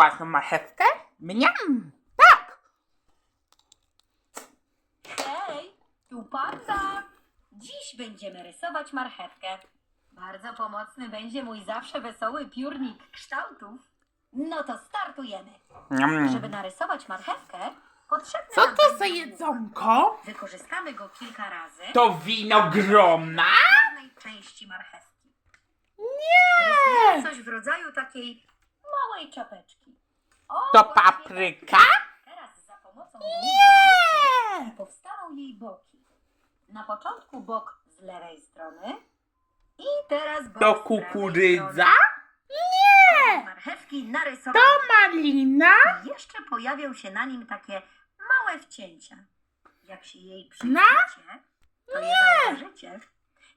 własną marchewkę? Mniam! Tak! Hej, tu panda! Dziś będziemy rysować marchewkę. Bardzo pomocny będzie mój zawsze wesoły piórnik kształtów. No to startujemy. Żeby narysować marchewkę, potrzebne Co nam to za jedzonko? Wykorzystamy go kilka razy To winogrona? części marchewki. Nie! Coś w rodzaju takiej małej czapeczki. To papryka? Teraz za pomocą Nie! powstaną jej boki. Na początku bok z lewej strony i teraz bok To kukurydza? Nie! Marchewki To narysowane. malina? Jeszcze pojawią się na nim takie małe wcięcia. Jak się jej Na? przyjrzycie, to je zauważycie.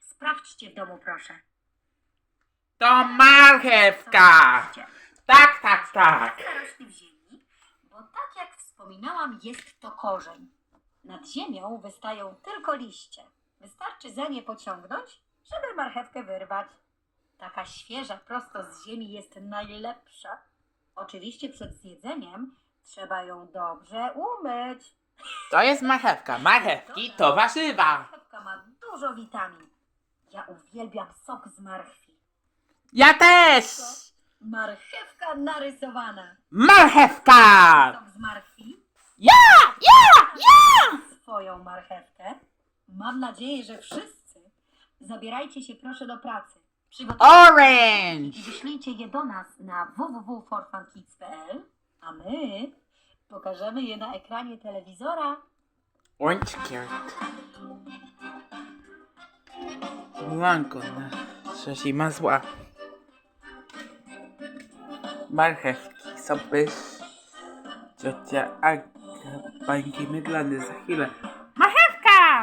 Sprawdźcie w domu, proszę. To marchewka! Zobaczcie. Tak, tak, tak w ziemi, bo tak jak wspominałam, jest to korzeń. Nad ziemią wystają tylko liście. Wystarczy za nie pociągnąć, żeby marchewkę wyrwać. Taka świeża prosto z ziemi jest najlepsza. Oczywiście przed zjedzeniem trzeba ją dobrze umyć. To jest marchewka. Marchewki to warzywa. Marchewka ma dużo witamin. Ja uwielbiam sok z marchwi. Ja też! Marchewka narysowana. Marchewka! Sok z marchwi Ja! Ja! Ja! Swoją marchewkę. Mam nadzieję, że wszyscy zabierajcie się proszę do pracy. Przygotujcie Orange! i wyślijcie je do nas na www.forfunkids.pl, a my pokażemy je na ekranie telewizora. Orange carrot. Blanco na trzeciej masła. Marchewki są pysz. Tutatia in Midland za kila